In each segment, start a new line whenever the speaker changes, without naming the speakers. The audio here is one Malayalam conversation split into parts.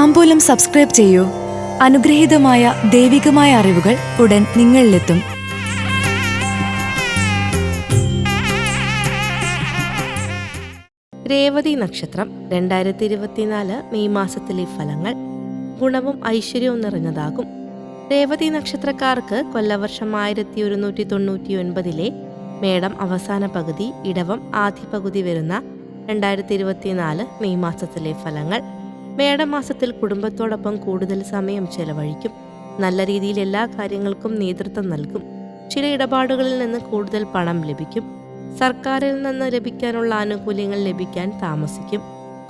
താമ്പൂലം സബ്സ്ക്രൈബ് ചെയ്യൂ. അനുഗ്രഹീതമായ ദൈവികമായ അറിവുകൾ ഉടൻ നിങ്ങളിലെത്തും.
രേവതി നക്ഷത്രം രണ്ടായിരത്തി ഇരുപത്തിനാല് മെയ് മാസത്തിലെ ഫലങ്ങൾ ഗുണവും ഐശ്വര്യവും നിറഞ്ഞതാകും. രേവതി നക്ഷത്രക്കാർക്ക് കൊല്ലവർഷം ആയിരത്തി ഒരുന്നൂറ്റി തൊണ്ണൂറ്റി ഒൻപതിലെ മേടം അവസാന പകുതി ഇടവം ആദ്യ പകുതി വരുന്ന രണ്ടായിരത്തി ഇരുപത്തിനാല് മെയ് മാസത്തിലെ ഫലങ്ങൾ മേടമാസത്തിൽ കുടുംബത്തോടൊപ്പം കൂടുതൽ സമയം ചെലവഴിക്കും. നല്ല രീതിയിൽ എല്ലാ കാര്യങ്ങൾക്കും നേതൃത്വം നൽകും. ചില ഇടപാടുകളിൽ നിന്ന് കൂടുതൽ പണം ലഭിക്കും. സർക്കാരിൽ നിന്ന് ലഭിക്കാനുള്ള ആനുകൂല്യങ്ങൾ ലഭിക്കാൻ താമസിക്കും.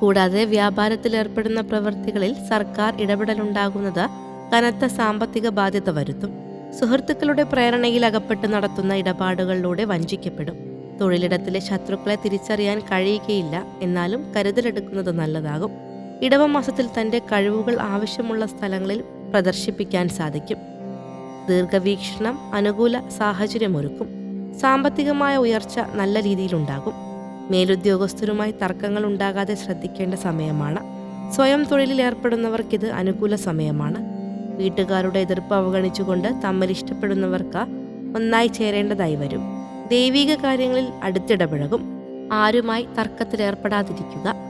കൂടാതെ വ്യാപാരത്തിൽ ഏർപ്പെടുന്ന പ്രവൃത്തികളിൽ സർക്കാർ ഇടപെടലുണ്ടാകുന്നത് കനത്ത സാമ്പത്തിക ബാധ്യത വരുത്തും. സുഹൃത്തുക്കളുടെ പ്രേരണയിൽ അകപ്പെട്ട് നടത്തുന്ന ഇടപാടുകളിലൂടെ വഞ്ചിക്കപ്പെടും. തൊഴിലിടത്തിലെ ശത്രുക്കളെ തിരിച്ചറിയാൻ കഴിയുകയില്ല. എന്നാലും കരുതലെടുക്കുന്നത് നല്ലതാകും. ഇടവമാസത്തിൽ തന്റെ കഴിവുകൾ ആവശ്യമുള്ള സ്ഥലങ്ങളിൽ പ്രദർശിപ്പിക്കാൻ സാധിക്കും. ദീർഘവീക്ഷണം അനുകൂല സാഹചര്യമൊരുക്കും. സാമ്പത്തികമായ ഉയർച്ച നല്ല രീതിയിലുണ്ടാകും. മേലുദ്യോഗസ്ഥരുമായി തർക്കങ്ങൾ ഉണ്ടാകാതെ ശ്രദ്ധിക്കേണ്ട സമയമാണ്. സ്വയം തൊഴിലിൽ ഇത് അനുകൂല സമയമാണ്. വീട്ടുകാരുടെ എതിർപ്പ് അവഗണിച്ചുകൊണ്ട് തമ്മിൽ ഇഷ്ടപ്പെടുന്നവർക്ക് ഒന്നായി ചേരേണ്ടതായി വരും. ദൈവിക കാര്യങ്ങളിൽ അടുത്തിടപഴകും. ആരുമായി തർക്കത്തിലേർപ്പെടാതിരിക്കുക.